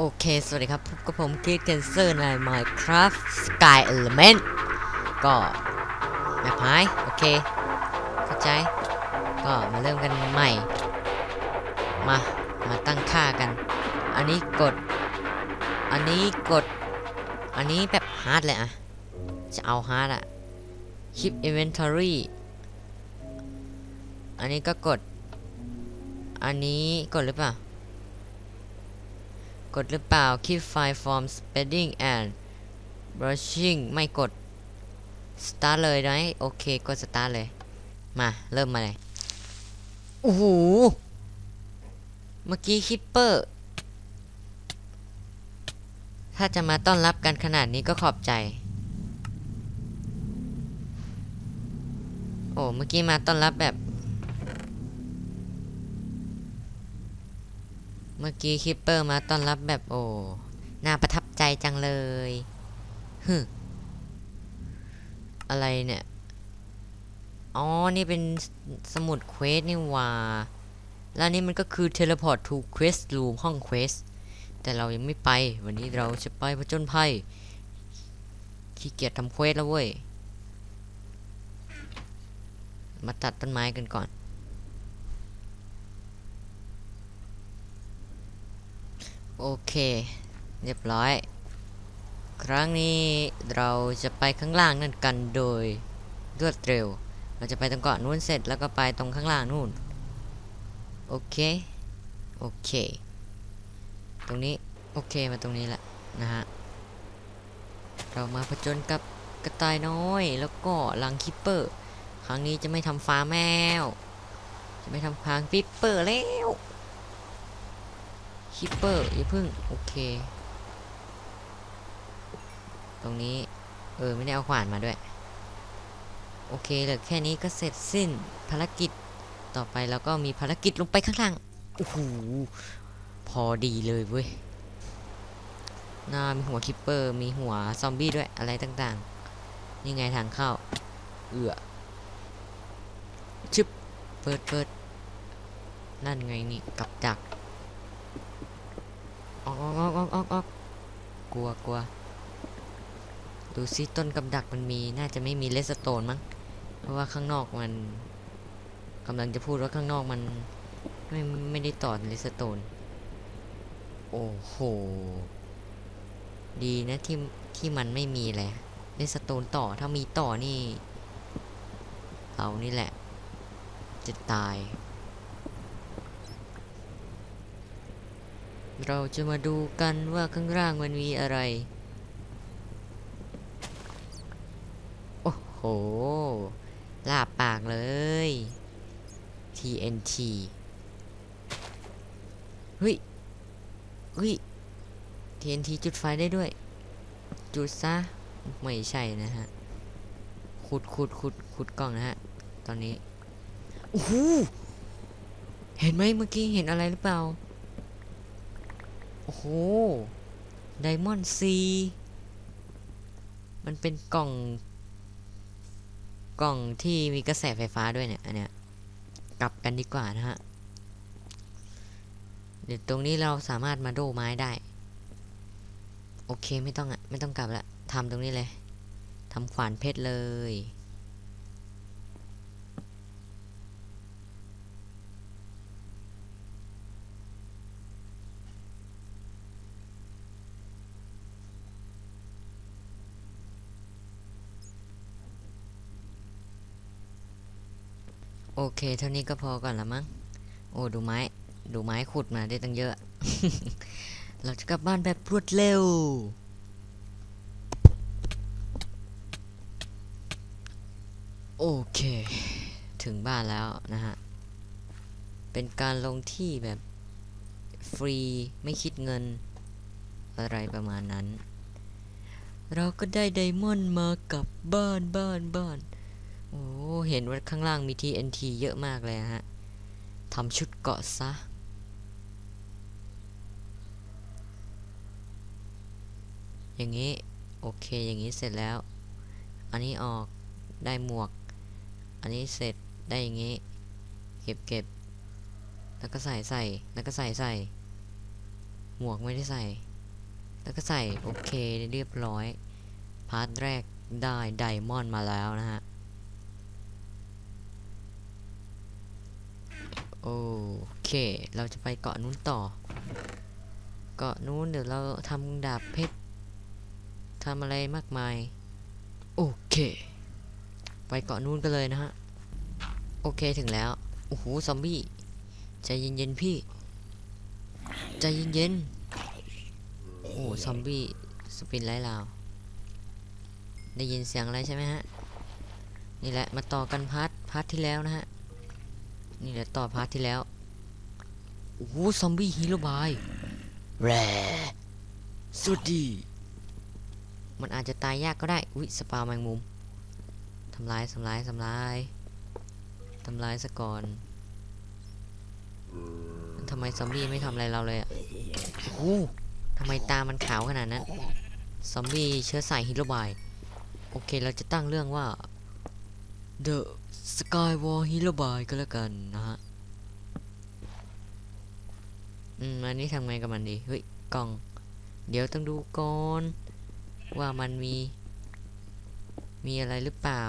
โอเค สวัสดีครับพบกับผมคิดเคนเซอร์ใน Minecraft Sky Element ก็แบบหายโอเค เข้าใจ ก็มาเริ่มกันใหม่ มา มาตั้งค่ากัน อันนี้กด อันนี้กด อันนี้แบบฮาร์ดเลยอะจะเอาฮาร์ดอะ Keep Inventory อันนี้ก็กด อันนี้กดหรือเปล่า ดหรือเปล่า keep file from spreading and brushing ไม่กด start เลยไหมโอเค กด start เลย มา เริ่มมาเลยโอ้โหเมื่อกี้คิปเปอร์ ถ้าจะมาต้อนรับกันขนาดนี้ก็ขอบใจ โอ้ เมื่อกี้มาต้อนรับแบบ เมื่อกี้คิปเปอร์มาต้อนรับแบบโอ้ น่าประทับใจจังเลยฮึอะไรเนี่ย อ๋อ นี่เป็นสมุดเควสนี่ว่า แล้วนี่มันก็คือ Teleport to Quest Room ห้องเควส แต่เรายังไม่ไป วันนี้เราจะไปผจญภัย ขี้เกียจทำเควสแล้วเว้ย มาตัดต้นไม้กันก่อน โอเค เรียบร้อย ครั้งนี้เราจะไปข้างล่างนั่นกันโดยรวดเร็ว เราจะไปตรงเกาะนู้นเสร็จแล้วก็ไปตรงข้างล่างนู่น โอเค โอเค ตรงนี้ โอเค มาตรงนี้แหละนะฮะ เรามาผจญกับกระต่ายน้อย แล้วก็ลังคิปเปอร์ ครั้งนี้จะไม่ทำฟาร์มแมว จะไม่ทำฟาร์มปิปเปอร์แล้ว คิปเปอร์อย่าพึ่ง โอเค ตรงนี้ เออ ไม่ได้เอาขวานมาด้วย โอเคเหลือแค่นี้ก็เสร็จสิ้นภารกิจต่อไปแล้วก็มีภารกิจลงไปข้างล่างโอ้โหพอดีเลยเว้ยหน้ามีหัวคิปเปอร์มีหัวซอมบี้ด้วยอะไรต่างๆ นี่ไงทางเข้า เอือชึบเปิดเปิดนั่นไงนี่กับดัก ออกออกออกออกออกออกกลัวกลัวดูซิต้นกับดักมันมีน่าจะไม่มีเลสโตนมั้งเพราะว่าข้างนอกมันกำลังจะพูดว่าข้างนอกมันไม่ไม่ได้ต่อเลสโตนโอ้โห ดีนะที่ที่มันไม่มีเลยเลสโตนต่อถ้ามีต่อนี่เรานี่แหละ จะตาย เราจะมาดูกันว่าข้างล่างมันมีอะไร โอ้โห ลาบปากเลย TNT เฮ้ยเฮ้ย TNT จุดไฟได้ด้วย จุดซะ ไม่ใช่นะฮะ ขุดขุดขุดขุดกล่องนะฮะ ตอนนี้ โอ้โห เห็นไหมเมื่อกี้เห็นอะไรหรือเปล่า โอ้โห ไดมอนด์ซี มันเป็นกล่อง กล่องที่มีกระแสไฟฟ้าด้วยเนี่ย อันเนี้ย กลับกันดีกว่านะฮะ เดี๋ยวตรงนี้เราสามารถมาโดไม้ได้ โอเคไม่ต้องอะไม่ต้องกลับละทำตรงนี้เลยทำขวานเพชรเลย โอเค เท่านี้ก็พอก่อนละมั้ง โอ้ดูไม้ ดูไม้ขุดมาได้ตั้งเยอะ เราจะกลับบ้านแบบรวดเร็ว โอเค ถึงบ้านแล้วนะฮะ เป็นการลงที่แบบฟรีไม่คิดเงิน อะไรประมาณนั้น เราก็ได้ไดมอนด์มากลับบ้านบ้านบ้าน โอ้เห็นว่าข้างล่างมี TNT เยอะมากเลยฮะทำชุดเกาะซะ อย่างนี้ โอเคอย่างนี้เสร็จแล้ว อันนี้ออกได้หมวก อันนี้เสร็จได้อย่างนี้ เก็บเก็บแล้วก็ใส่ใส่แล้วก็ใส่ใส่หมวกไม่ได้ใส่ แล้วก็ใส่ โอเคเรียบร้อย พาร์ทแรกได้ไดมอนด์มาแล้วนะฮะ โอเค เราจะไปเกาะนู้นต่อ เกาะนู้นเดี๋ยวเราทำดาบเพชรทำอะไรมากมาย โอเค ไปเกาะนู้นกันเลยนะฮะ โอเคถึงแล้ว โอ้โห ซอมบี้ ใจเย็นๆพี่ ใจเย็นๆ โอ้โห ซอมบี้ สปินไล่ลาว ได้ยินเสียงอะไรใช่ไหมฮะ นี่แหละ มาต่อกันพาร์ทพาร์ทที่แล้วนะฮะ นี่แหละต่อพาร์ทที่แล้ว โอ้โหซอมบี้ฮีโร่บายแรสวัสดี มันอาจจะตายยากก็ได้ อุ้ยสปาแมงมุม ทำลายทำลายทำลายทำลายซะก่อนทำไมซอมบี้ไม่ทำอะไรเราเลยอะโอ้โหทำไมตามันขาวขนาดนั้น ซอมบี้เชื้อสายฮีโร่บาย โอเค เราจะตั้งเรื่องว่า The Sky War Hero Boy ก็แล้วกันนะฮะ อืม อันนี้ทำไงกับมันดี เฮ้ย กล่อง เดี๋ยวต้องดูก่อน ว่ามันมี มีอะไรหรือเปล่า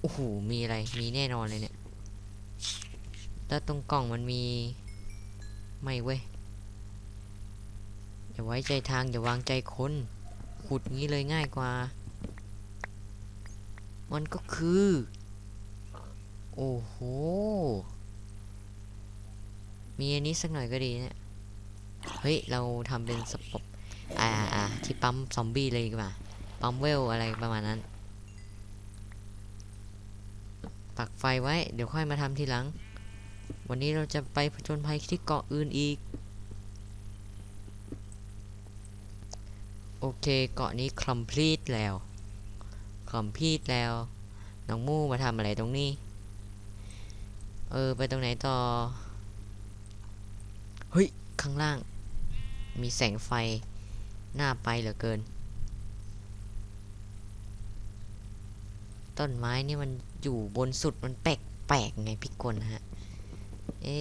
โอ้โห มีอะไร มีแน่นอนเลยเนี่ย แล้วตรงกล่องมันมี ไม่เว้ย อย่าไว้ใจทาง อย่าวางใจคน ขุดงี้เลยง่ายกว่า มันก็คือ โอ้โห มีอันนี้สักหน่อยก็ดีเนี่ย เฮ้ย เราทำเป็นสปอปอ่าอ่าที่ปั๊มซอมบี้เลยดีกว่า ปั๊มเวลอะไรประมาณนั้น ปักไฟไว้ เดี๋ยวค่อยมาทำทีหลัง วันนี้เราจะไปผจญภัยที่เกาะอื่นอีก โอเค เกาะนี้ complete แล้ว complete แล้ว น้องมู่มาทำอะไรตรงนี้ เออ ไปตรงไหนต่อ เฮ้ย ข้างล่าง มีแสงไฟ หน้าไปเหลือเกิน ต้นไม้นี่มันอยู่บนสุดมันแปลกแปลกไงพี่กลฮะ เอ๊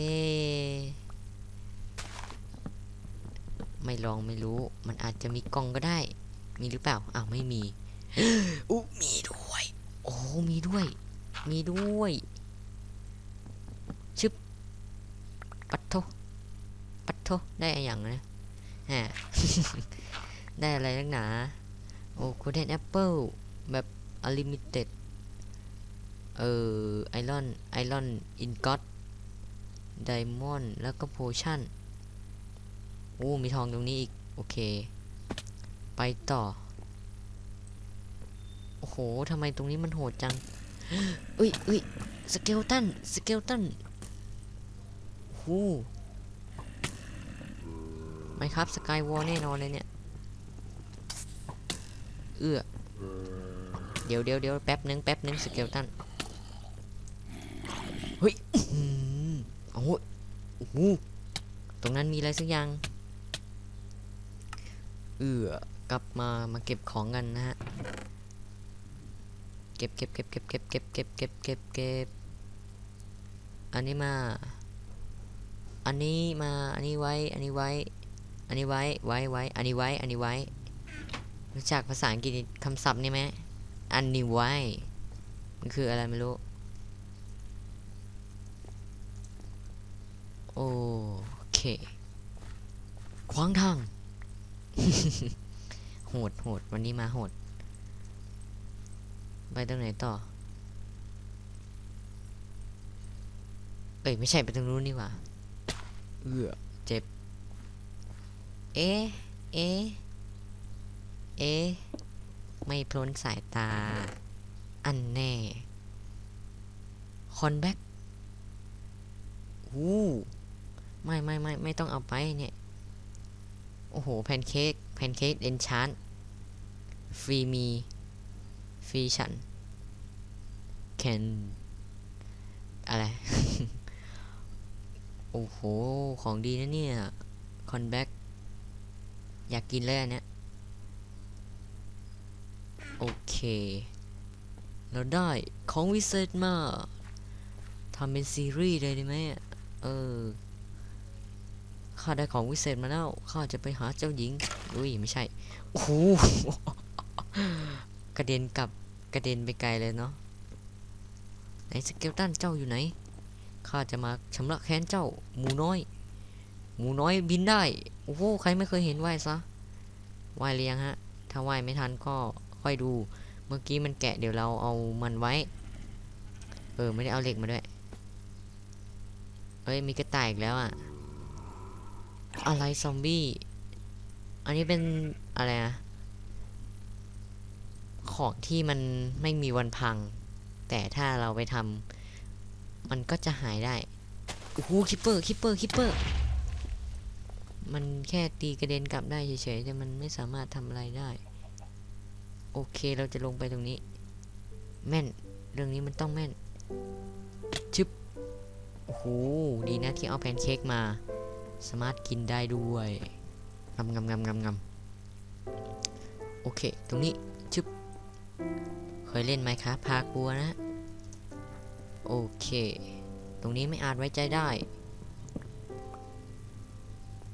ไม่ลองไม่รู้ มันอาจจะมีกล่องก็ได้ มีหรือเปล่า อ้าว ไม่มี อุ๊มีด้วย โอ้ มีด้วย มีด้วย ชึบ ปัดโทปัดโทได้อะไรอย่างนะฮะได้อะไรนักหนา โอ้โคเดนแอปเปิลแบบอลิมิเต็ด เอ่อ ไอรอน ไอรอน อินก็ตไดมอนด์ แล้วก็โพชั่น โอ้ มีทองตรงนี้อีก โอเค ไปต่อ อ้โหทำไมตรงนี้มันโหดจังเอ้ยเอ้ยสเกลตันสเกลตันโอ้ไม่ครับสกายวอลแน่นอนเลยเนี่ย เอื้อเดี๋ยวเดี๋ยวเดี๋ยวแป๊บนึงแป๊บนึงสเกลตันเฮ้ยโอ้โหโอ้โหตรงนั้นมีอะไรสักอย่าง เอื้อกลับมามาเก็บของกันนะฮะ เก็บเก็บเก็บเก็บเก็บเก็บเก็บเก็บเก็บเก็บอันนี้มา อันนี้มา อันนี้ไว้ อันนี้ไว้ อันนี้ไว้ ไว้ไว้ อันนี้ไว้ อันนี้ไว้ รู้จักภาษาอังกฤษคำศัพท์นี่ไหมอันนี้ไว้ มันคืออะไรไม่รู้ โอเค ขวางทาง โหดโหดวันนี้มาโหด ไปตรงไหนต่อ เอ้ยไม่ใช่ไปตรงนู้นนี่หว่า เอือเจ็บ เอ๊ะ เอ๊ะ เอ๊ะ ไม่พ้นสายตา อันแน่ คอนแบ็กอู้ไม่ไม่ไม่ไม่ต้องเอาไปเนี่ย โอ้โห แพนเค้ก แพนเค้กเอนชานฟรีมี ฟรีฉันแคนอะไร โอ้โห ของดีนะเนี่ย คอนแบ็กอยากกินเลยอันเนี้ย โอเค เราได้ของวิเศษมาทำเป็นซีรีส์เลยได้ไหมเออ ข้าได้ของวิเศษมาแล้ว ข้าจะไปหาเจ้าหญิง อุ้ย ไม่ใช่ โอ้โห กระเด็นกลับกระเด็นไปไกลเลยเนาะไหนสเกลตันเจ้าอยู่ไหนข้าจะมาชำระแค้นเจ้า หมูน้อย หมูน้อยบินได้ โอ้โหใครไม่เคยเห็นว่ายซะว่ายเรียงฮะ ถ้าว่ายไม่ทันก็ค่อยดู เมื่อกี้มันแกะเดี๋ยวเราเอามันไว้ เออไม่ได้เอาเหล็กมาด้วยเอ้ยมีกระต่ายอีกแล้วอะอะไรซอมบี้ อันนี้เป็นอะไรอะ ของที่มันไม่มีวันพัง แต่ถ้าเราไปทำมันก็จะหายได้ โอ้โหคิปเปอร์คิปเปอร์คิปเปอร์มันแค่ตีกระเด็นกลับได้เฉยๆแต่มันไม่สามารถทำอะไรได้ โอเคเราจะลงไปตรงนี้ แม่น เรื่องนี้มันต้องแม่นชึบโอ้โหดีนะที่เอาแพนเค้กมา สามารถกินได้ด้วยงำงำงำงำงำโอเค ตรงนี้ ยเล่นไหมครับพากลัวนะ โอเค ตรงนี้ไม่อาจไว้ใจได้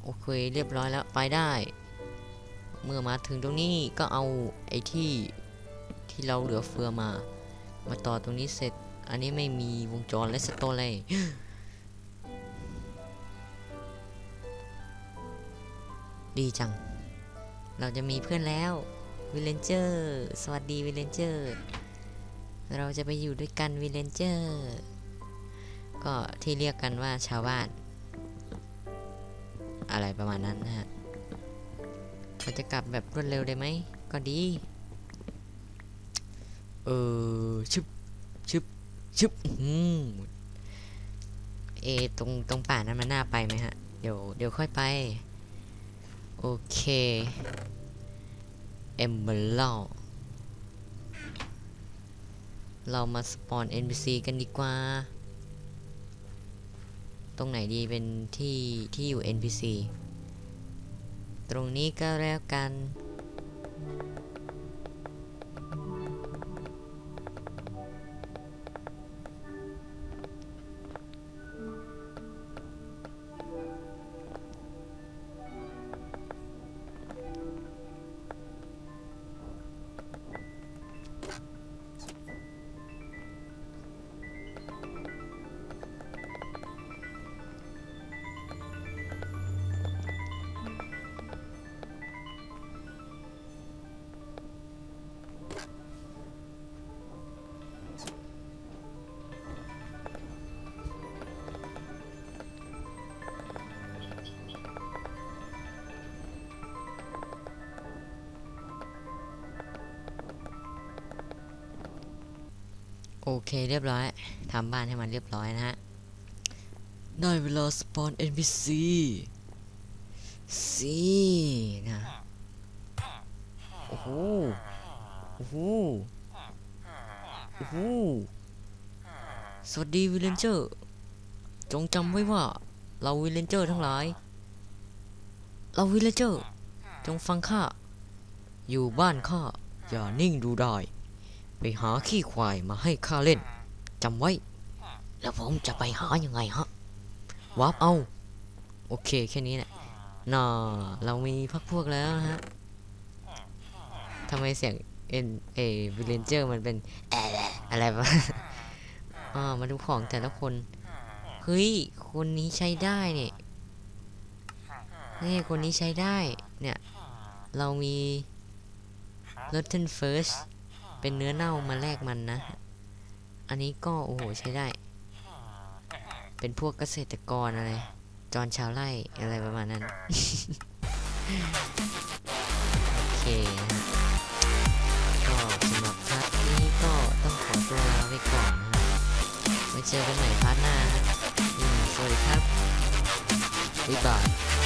โอเคเรียบร้อยแล้วไปได้ เมื่อมาถึงตรงนี้ก็เอาไอ้ที่ที่เราเหลือเฟือมา มาต่อตรงนี้เสร็จ อันนี้ไม่มีวงจรและสโตเลยดีจัง เราจะมีเพื่อนแล้ว วิลเลนเจอร์สวัสดีวิลเลนเจอร์เราจะไปอยู่ด้วยกันวิลเลนเจอร์ก็ที่เรียกกันว่าชาวบ้าน อะไรประมาณนั้นนะฮะเราจะกลับแบบรวดเร็วได้ไหมก็ดี เออชึบชึบชึบอืมเอตรงตรงป่านั้นมันน่าไปไหมฮะ เดี๋ยวเดี๋ยวค่อยไป โอเค เอมเบลลเรามาสปอน NPC กันดีกว่า ตรงไหนดีเป็นที่ที่อยู่ NPC ตรงนี้ก็แล้วกัน โอเคเรียบร้อยทำบ้านให้มันเรียบร้อยนะฮะได้เวลาสปอน NPC สินะโอ้โหโอ้โหโอ้โหสวัสดีวิลเลนเจอร์จงจำไว้ว่าเราวิลเลนเจอร์ทั้งหลาย เราวิลเลนเจอร์ จงฟังข้า อยู่บ้านข้า อย่านิ่งดูได้ ไปหาขี้ควายมาให้ข้าเล่นจำไว้ แล้วผมจะไปหายังไงฮะวาร์ปเอา โอเคแค่นี้แหละน่าเรามีพักพวกแล้วนะฮะทำไมเสียงเอ็นเอวิลเลนเจอร์มันเป็นแอะอะอะไรวะอ่ามาดูของแต่ละคน เฮ้ย คนนี้ใช้ได้เนี่ยนี่คนนี้ใช้ได้ เนี่ย เรามี Rotten First เป็นเนื้อเน่ามาแลกมันนะ อันนี้ก็โอ้โหใช้ได้ เป็นพวกเกษตรกรอะไร จอนชาวไร่อะไรประมาณนั้น โอเคก็สำหรับพาร์ทนี้ก็ต้องขอตัวลาไปก่อนนะไว้เจอกันใหม่พาร์ทหน้าฮะอืมสวัสดีครับบ๊ายบาย